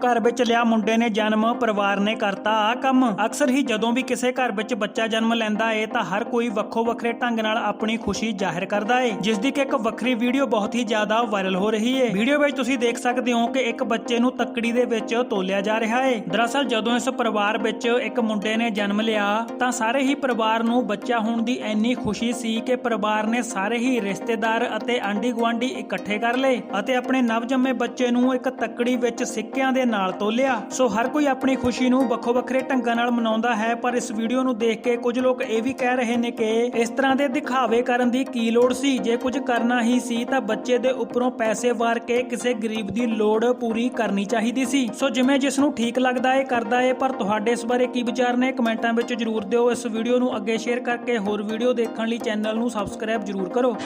ਘਰ ਵਿੱਚ ਲਿਆ ਮੁੰਡੇ ਨੇ ਜਨਮ, ਪਰਿਵਾਰ ਨੇ ਕਰਤਾ ਆ ਕੰਮ। ਅਕਸਰ ਹੀ ਜਦੋਂ ਵੀ ਕਿਸੇ ਘਰ ਵਿੱਚ ਬੱਚਾ ਜਨਮ ਲੈਂਦਾ ਏ, ਤਾਂ ਹਰ ਕੋਈ ਵੱਖੋ ਵੱਖਰੇ ਢੰਗ ਨਾਲ ਆਪਣੀ ਖੁਸ਼ੀ ਜ਼ਾਹਿਰ ਕਰਦਾ ਏ, ਜਿਸ ਦੀ ਕਿ ਇੱਕ ਵੱਖਰੀ ਵੀਡੀਓ ਬਹੁਤ ਹੀ ਜ਼ਿਆਦਾ ਵਾਇਰਲ ਹੋ ਰਹੀ ਏ। ਵੀਡੀਓ ਵਿੱਚ ਤੁਸੀਂ ਦੇਖ ਸਕਦੇ ਹੋ ਕਿ ਇੱਕ ਬੱਚੇ ਨੂੰ ਤੱਕੜੀ ਦੇ ਵਿੱਚ ਤੋਲਿਆ ਜਾ ਰਿਹਾ ਏ। ਦਰਅਸਲ ਜਦੋਂ ਇਸ ਪਰਿਵਾਰ ਵਿੱਚ ਇੱਕ ਮੁੰਡੇ ਨੇ ਜਨਮ ਲਿਆ, ਤਾਂ ਸਾਰੇ ਹੀ ਪਰਿਵਾਰ ਨੂੰ ਬੱਚਾ ਹੋਣ ਦੀ ਇੰਨੀ ਖੁਸ਼ੀ ਸੀ ਕਿ ਪਰਿਵਾਰ ਨੇ ਸਾਰੇ ਹੀ ਰਿਸ਼ਤੇਦਾਰ ਅਤੇ ਆਂਢੀ ਗੁਆਂਢੀ ਇਕੱਠੇ ਕਰ ਲਏ ਅਤੇ ਆਪਣੇ ਨਵਜੰਮੇ ਬੱਚੇ ਨੂੰ ਇੱਕ ਤੱਕੜੀ ਵਿੱਚ ਸਿੱਕਿਆਂ ਦੇ ਨਾਲ ਤੋਲਿਆ। ਸੋ ਹਰ ਕੋਈ ਆਪਣੀ ਖੁਸ਼ੀ ਨੂੰ ਵੱਖੋ ਵੱਖਰੇ ਢੰਗਾਂ ਨਾਲ ਮਨਾਉਂਦਾ ਹੈ, ਪਰ ਇਸ ਵੀਡੀਓ ਨੂੰ ਦੇਖ ਕੇ ਕੁਝ ਲੋਕ ਇਹ ਵੀ ਕਹਿ ਰਹੇ ਨੇ ਕਿ ਇਸ ਤਰ੍ਹਾਂ ਦੇ ਦਿਖਾਵੇ ਕਰਨ ਦੀ ਕੀ ਲੋੜ ਸੀ? ਜੇ ਕੁਝ ਕਰਨਾ ਹੀ ਸੀ, ਤਾਂ ਬੱਚੇ ਦੇ ਉੱਪਰੋਂ ਪੈਸੇ ਵਾਰ ਕੇ ਕਿਸੇ ਗਰੀਬ ਦੀ ਲੋੜ ਪੂਰੀ ਕਰਨੀ ਚਾਹੀਦੀ ਸੀ। ਸੋ ਜਿਵੇਂ ਜਿਸ ਨੂੰ ਠੀਕ ਲੱਗਦਾ ਏ, ਕਰਦਾ ਏ, ਪਰ ਤੁਹਾਡੇ ਇਸ ਬਾਰੇ ਕੀ ਵਿਚਾਰ ਨੇ? ਕਮੈਂਟਾਂ ਵਿੱਚ ਜਰੂਰ ਦਿਓ। ਇਸ ਵੀਡੀਓ ਨੂੰ ਅੱਗੇ ਸ਼ੇਅਰ ਕਰਕੇ ਹੋਰ ਵੀਡੀਓ ਦੇਖਣ ਲਈ ਚੈਨਲ ਨੂੰ ਸਬਸਕ੍ਰਾਈਬ ਜਰੂਰ ਕਰੋ।